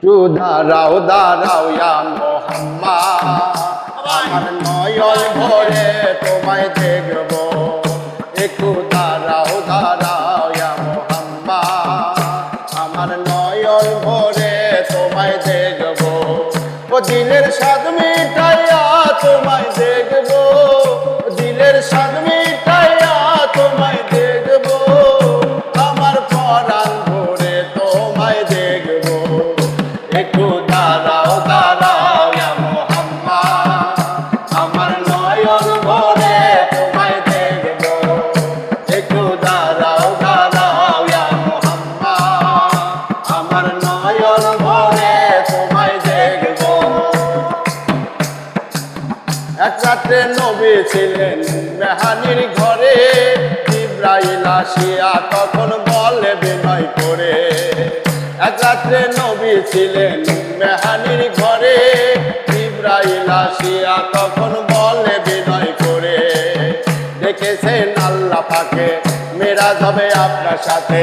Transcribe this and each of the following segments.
একটু দাঁড়াও দাঁড়াও ইয়া মোহাম্মা আমার নয়ন ভরে তোমায় দেখব। একটু দাঁড়াও দাঁড়াও ইয়া মোহাম্মা আমার নয়ন ভরে তোমায় দেখব। ও দিনের স্বাদ মিটাইয়া নবী ছিলেন মেহানির ঘরে ইব্রাহিল আসিয়া তখন বলে বিনয় করে। নবী ছিলেন মেহানির ঘরে ইব্রাহিল আসিয়া তখন বলে বিনয় করে। দেখেছেন আল্লাহ পাকে, মেরাজ আপনার সাথে।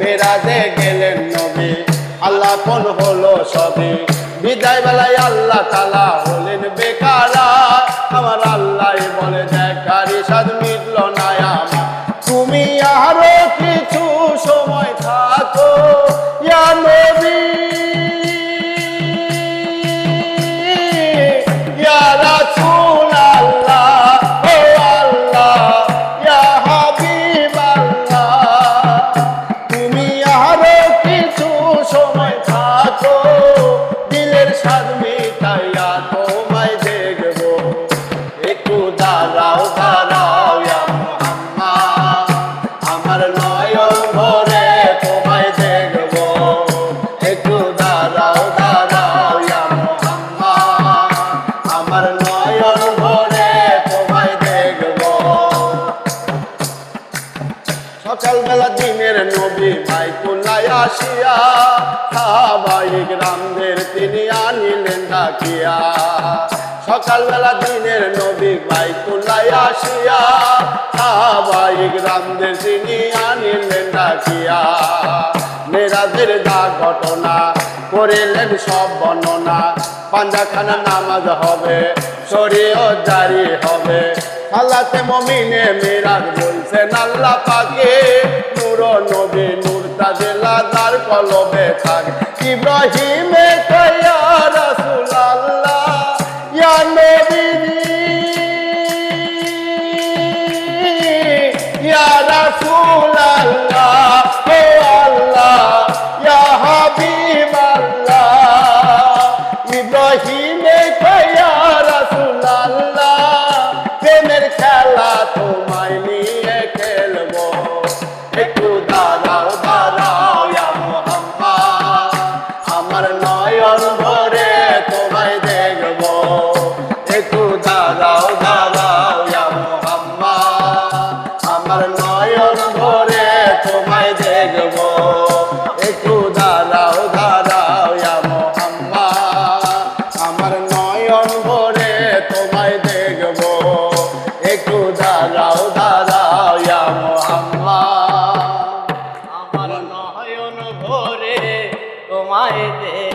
মেরাজে গেলেন নবী, আল্লাহ কোন হলো সবই। বিদায় বেলায় আল্লাহ তালা হলেন বেকারা। আল্লাহ সকালবেলা দিনের নবী মাইকুল্লায় আসিয়া সাহাবাই গ্রামদের তিনি আনিলেন ডাকিয়া। সকালবেলা দিনের নবী মাইকুল্লায় আসিয়া সাহাবাই গ্রামদের তিনি আনিলেন ডাকিয়া মেরাজের যা ঘটনা করিলেন সব বর্ণনা, পাঞ্জাখানা নামাজ হবে শরীয় জারি হবে। আল্লাহতে মমিনে মিরাজ বলছেন, আল্লাহ পাকে নূর নবী নূর তাজেলা তার কলবে থাকে। ইব্রাহিমে রহিমে কয়া রাসুল আল্লাহ প্রেমের খেলা তোমায় একটু দাঁড়াও দাঁড়াও মোহাম্মদ। আমার নয়ন ভরে তোমায় দে